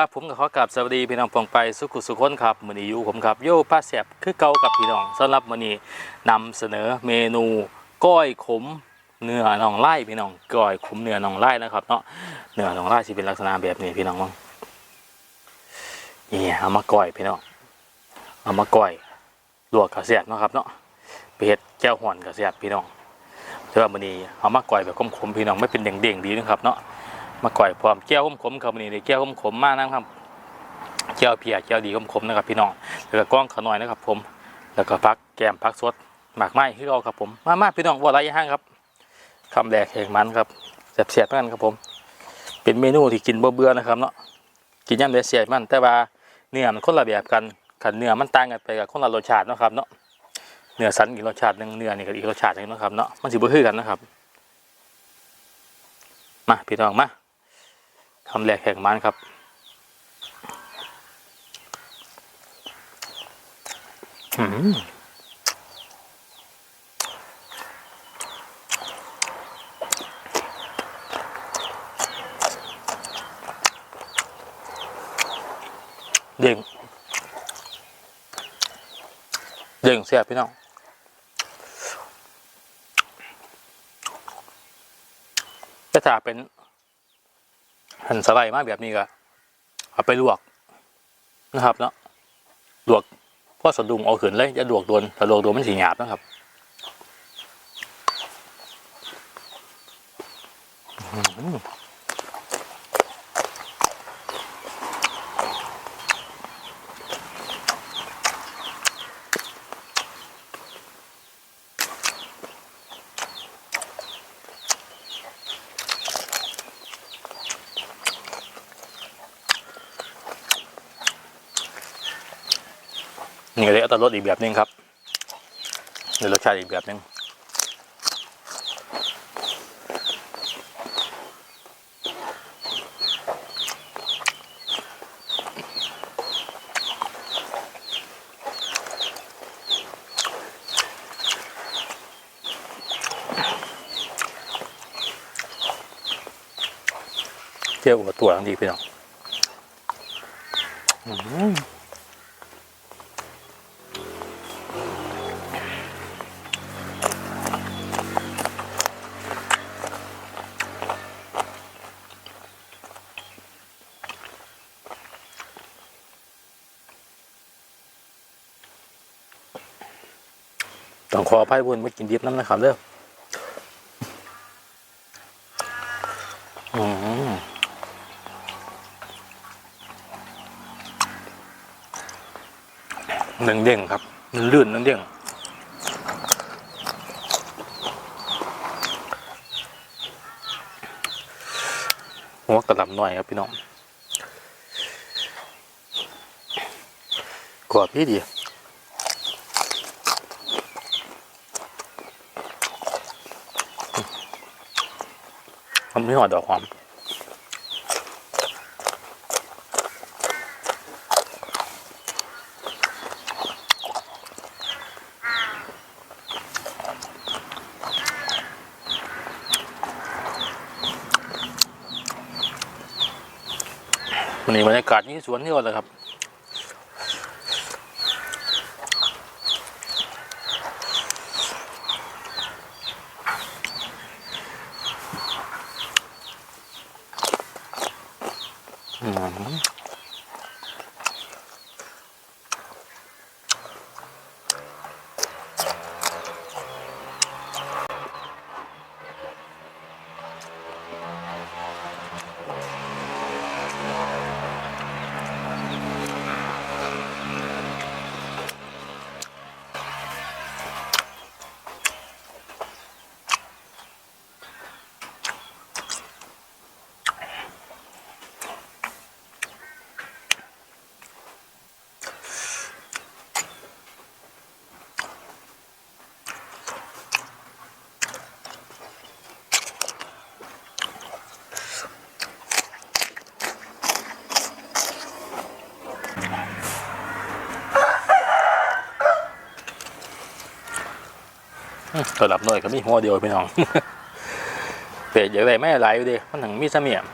ครับผมก็ขอกราบสวัสดีพี่น้องปองไปสุขุสุขคนครับมือนียูผมครับโย่ป้าแสบคือเก่ากับพี่น้องสำหรับมือนีนำเสนอเมนูก้อยขมเนื้อหนองไล่พี่น้องก้อยขมเนื้อหนองไล่นะครับเนาะเนื้อหนองไล่สิเป็นลักษณะแบบนี้พี่น้องมั้งนี่เอามาก้อยพี่น้องเอามาก้อยลวกกระเสียดเนาะครับเนาะไปเฮ็ดแก้วห่อนกระเสียดพี่น้องแต่ว่ามือนีเอามาก้อยแบบขมๆพี่น้องไม่เป็นเด้งๆดีนะครับเนาะ มาก่อยพร้อมแก้วขมๆครับนนี้ได้แก้วขมๆมมากนะครับแก้วเพียแก้วดีขมๆนะครับพี่น้องแล้วก็กล้องขน่อยนะครับ ผม แล้วก็พักแกมพักสดหมากไม้ที่เราครับผมมามาพี่น้องว่าไรห้างครับคำแรกแห่งมันครับแซ่บๆเหมือนกันครับผม เป็นเมนูที่กินเบื่อนะครับเนาะกินย่ำได้เสียมันแต่ว่าเนื้อมันคนละแบบกันขันเนื้อมันต่างกันไปกับคนละรสชาตินะครับเนาะเนื้อสันอีกรสชาติหนึ่งเนื้อนี่ก็อีกรสชาติหนึงนะครับเนาะมันสิบ่คือกันนะครับ มาพี่น้องมา คำแรกแห่งมันครับอืมเด้งเด้งเสียบพี่น้องแต่ถ้าเป็น หันสไลด์มากแบบนี้ก็เอาไปลวกนะครับเนาะลวกพราะสะดุ้งเอาขืนเลยจะลวกโดนถ้าลวกโดนมันสีหยาบนะครับอืม นี่เลยอัตรสอีกแบบหนึงครับในรสชาติอีกแบบหนึงเที่ยวกับตัวทั้งดีพี่น้อง ต้องขออภัยบุญไม่กินดิบน้ำนะครับเด้ออืมหนึ่งเด้งครับลื่นนั่นเด้งหัวกระหลำหน่อยครับพี่น้องกรอบพี่ดี มันไม่หอดดอกหอมวันนี้บรรยากาศนี่สวนที่ว่าเลยครับ ระดับหน่อยก็มีหัวเดียวพี่น้อง เป็ดอย่างไรแม่อะไรอยู่ดิมันถึงมีเสมียม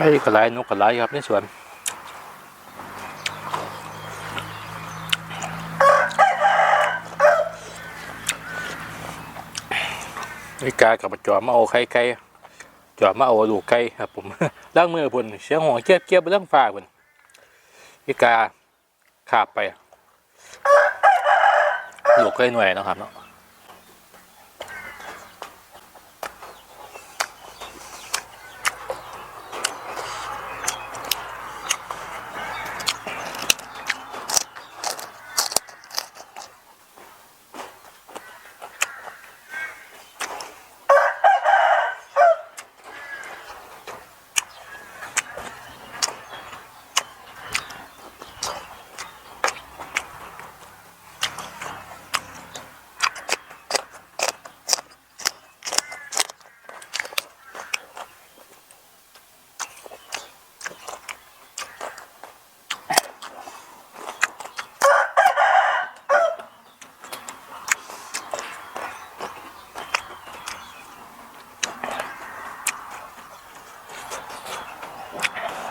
ไก่กระไรนกกระไรครับในสวนไอ้กากับจอมาเอาไข่ไก่จอมาเอาดูไก่ครับผมล้างมือพุ่นเสียงหัวเกียบเกียบเรื่องฟ้าพุ่นไอ้กาขาบไปลูกไก่หน่วยนะครับเนาะ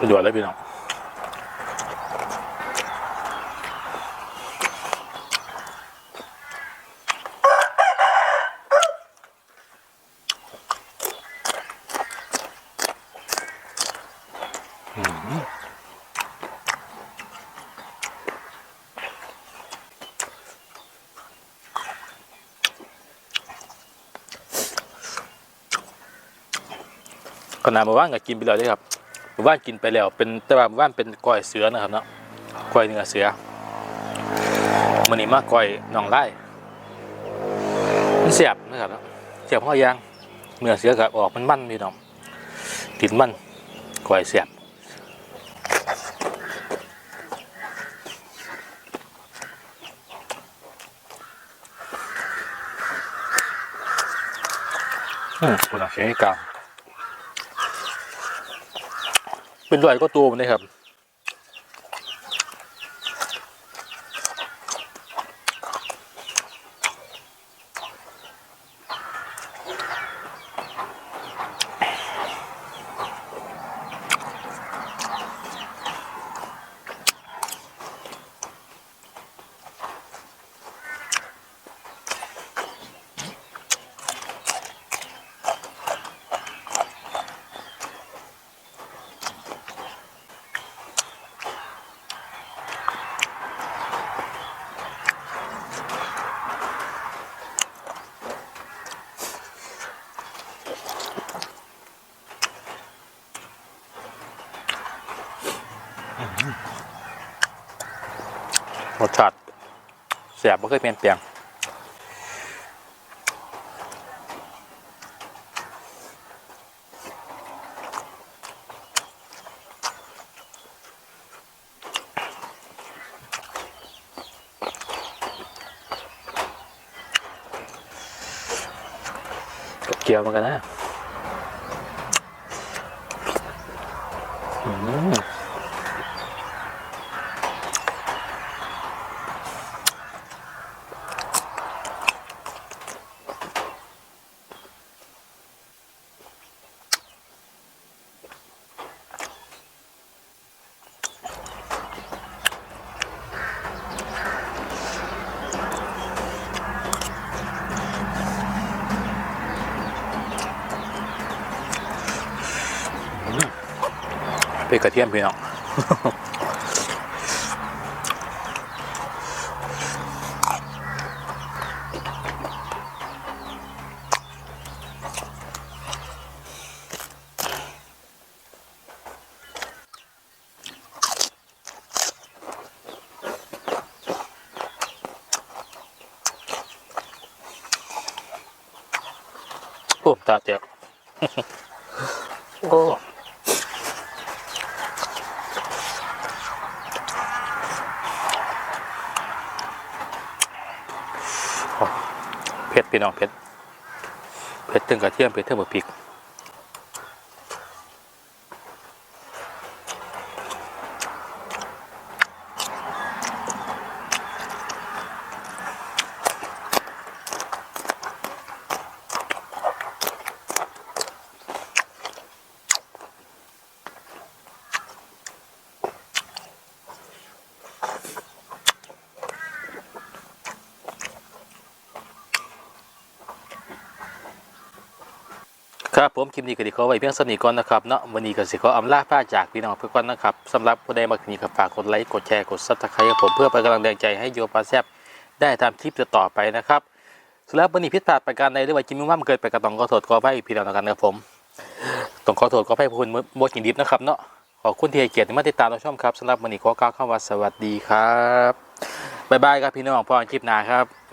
ประโยชน์เลยพี่น้องขนาดมาว่างก็กินไปแล้วเด้วยครับ มู่บ้านกินไปแล้ว เป็นแต่ว่าหมู่บ้านเป็นก้อยเสือนะครับเนาะก้อยเนื้อเสือมันนี่มากก้อยหนองไร่มันเสียบนะครับเนาะเสียบห้อยยางเนื้อเสือกับออกมันมันพี่น้องติดมันก้อยเสียบอืมคุณอาเชียงกลาง เป็นด้วยก็ตัวมันนะครับ แสบไม่เคยเปลี่ยนแปลงเกี๊ยวมือนกันนะ พริกกระเทียมพี่น้องโอ้ตาเจียวโอ้ เผ็ดพี่น้องเผ็ดเผ็ดถึงกระเทียมเผ็ดถึงบะพริก ครับผมคลิปนี้ก็ดีขอไว้เพียงสนิทก่อนนะครับเนาะวันนี้ก็สิขออำลาพาจากพี่น้องเพื่อนก่อนนะครับสำหรับผู้ใดมาคลิปนี้ก็ฝากกดไลค์กดแชร์กดซับสไครต์ผมเพื่อเป็นกำลังแรงใจให้โยปาแซบได้ทำคลิปต่อไปนะครับสำหรับวันนี้พิษพลาดประการใดหรือว่าจิมมิ่งว่ามันเกิดไปกระต้องขอโทษขอไว้พี่น้องกันนะครับผมต้องขอโทษขอไว้ผู้คนโมกินดิบนะครับเนาะขอบคุณที่ให้เกียรติมาติดตามเรับชมครับสำหรับวันนี้ขอกล่าวคำว่าสวัสดีครับบ๊ายบายครับพี่น้องพอคลิปหน้าครับ